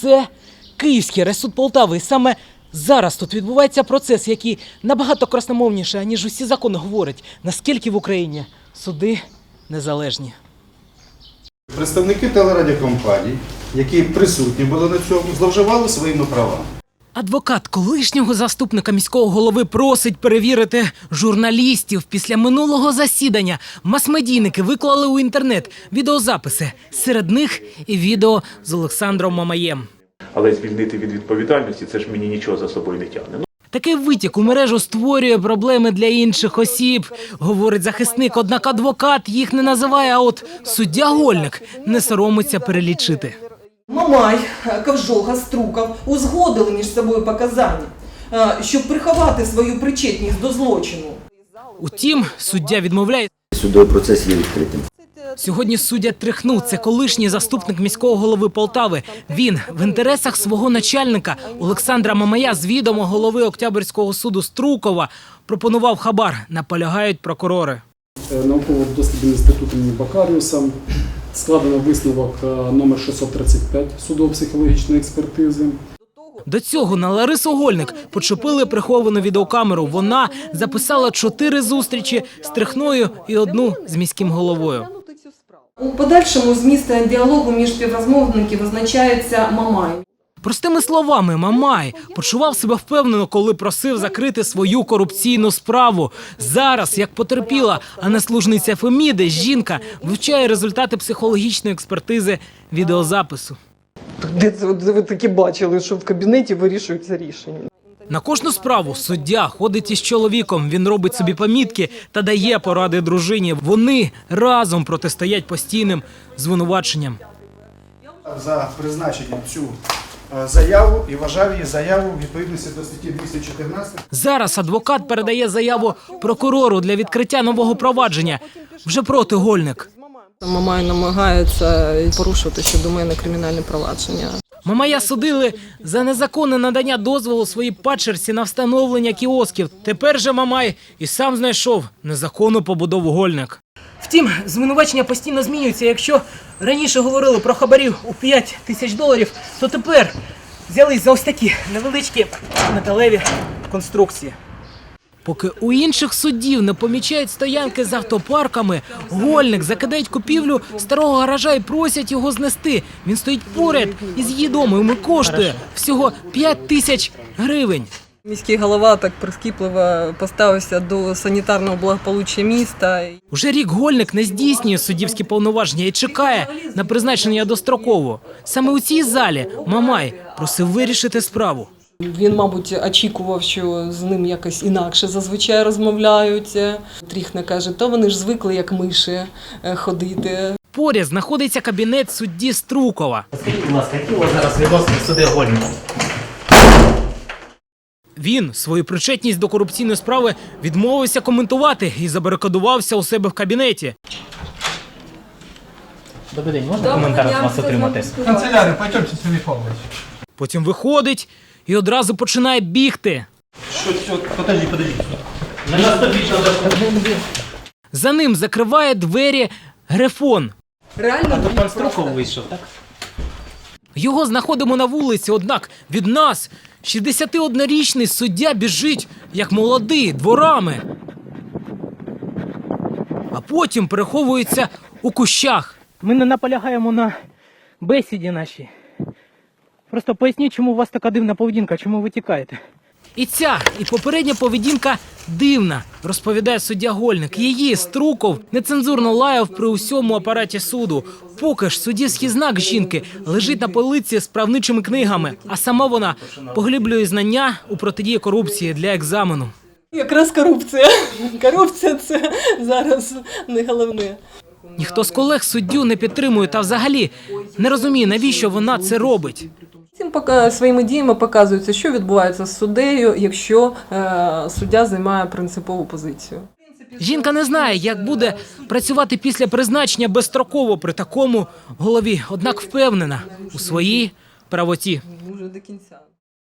Це Київський райсуд Полтави. І саме зараз тут відбувається процес, який набагато красномовніше, ніж усі закони говорить, наскільки в Україні суди незалежні. Представники телерадіокомпаній, які присутні були на цьому, зловживали своїми правами. Адвокат колишнього заступника міського голови просить перевірити журналістів. Після минулого засідання масмедійники виклали у інтернет відеозаписи. Серед них і відео з Олександром Мамаєм. Але звільнити від відповідальності це ж мені нічого за собою не тягне. Ну, Такий витік у мережу створює проблеми для інших осіб, говорить захисник. Однак адвокат їх не називає. А от суддя Гольник не соромиться перелічити. Мамай, Ковжога, Струков узгодили між собою показання, е, щоб приховати свою причетність до злочину. Утім, суддя відмовляє. Судовий процес є відкритим. Сьогодні суддя Трихну, це колишній заступник міського голови Полтави. Він в інтересах свого начальника Олександра Мамая з відомо голови Октябрьського суду Струкова пропонував хабар. Наполягають прокурори. Е, науково-дослідним інститутом імені Бакаріуса складено висновок е, номер 635 судово-психологічної експертизи. До цього на Ларису Гольник почепили приховану відеокамеру. Вона записала чотири зустрічі з Трихною і одну з міським головою. У подальшому зміст діалогу між співрозмовників визначається Мамай. Простими словами, Мамай почував себе впевнено, коли просив закрити свою корупційну справу. Зараз, як потерпіла, а не служниця Феміди, жінка вивчає результати психологічної експертизи відеозапису. Де це ви такі бачили, що в кабінеті вирішуються рішення? На кожну справу суддя ходить із чоловіком. Він робить собі помітки та дає поради дружині. Вони разом протистоять постійним звинуваченням. За призначенням цю заяву і вважав її заяву у відповідності до статті 214 Зараз адвокат передає заяву прокурору для відкриття нового провадження вже проти Гольник. Мамай намагається порушувати щодо мене кримінальне провадження. Мамая судили за незаконне надання дозволу своїй падчерці на встановлення кіосків. Тепер же Мамай і сам знайшов незаконну побудову гольник. Втім, звинувачення постійно змінюються. Якщо раніше говорили про хабарів у 5 тисяч доларів, то тепер взялись за ось такі невеличкі металеві конструкції. Поки у інших суддів не помічають стоянки з автопарками, гольник закидають купівлю старого гаража і просять його знести. Він стоїть поряд із її домом і коштує всього 5 тисяч гривень. Міський голова так прискіпливо поставився до санітарного благополуччя міста. Уже рік гольник не здійснює суддівські повноваження і чекає на призначення достроково. Саме у цій залі Мамай просив вирішити справу. Він, мабуть, очікував, що з ним якось інакше зазвичай розмовляють. Тріхна каже, то вони ж звикли, як миші, е, ходити. Поряд знаходиться кабінет судді Струкова. Скажіть, будь ласка, які у вас зараз відносини суди Гольника? Він свою причетність до корупційної справи відмовився коментувати і забарикадувався у себе в кабінеті. Добрий день, можна коментар від вас отримати? Канцелярию, пойдемте, Сергей Павлович. Потім виходить і одразу починає бігти. Що, що, подожди, подожди. На нас публічно За ним закриває двері Грифон. Реально Тут пан Строков вийшов, так? Його знаходимо на вулиці, однак від нас 61-річний суддя біжить, як молодий, дворами. А потім переховується у кущах. Ми не наполягаємо на бесіді нашій. Просто поясніть, чому у вас така дивна поведінка, чому ви тікаєте. І ця, і попередня поведінка дивна, розповідає суддя Гольник. Її Струков нецензурно лаяв при усьому апараті суду. Поки ж суддівський знак жінки лежить на полиці з правничими книгами, а сама вона поглиблює знання у протидії корупції для екзамену. якраз корупція. Корупція це зараз не головне. Ніхто з колег суддю не підтримує та взагалі не розуміє, навіщо вона це робить. Цим своїми діями показується, що відбувається з суддею, якщо е, суддя займає принципову позицію. Жінка не знає, як буде працювати після призначення безстроково при такому голові, однак впевнена у своїй правоті. Уже до кінця.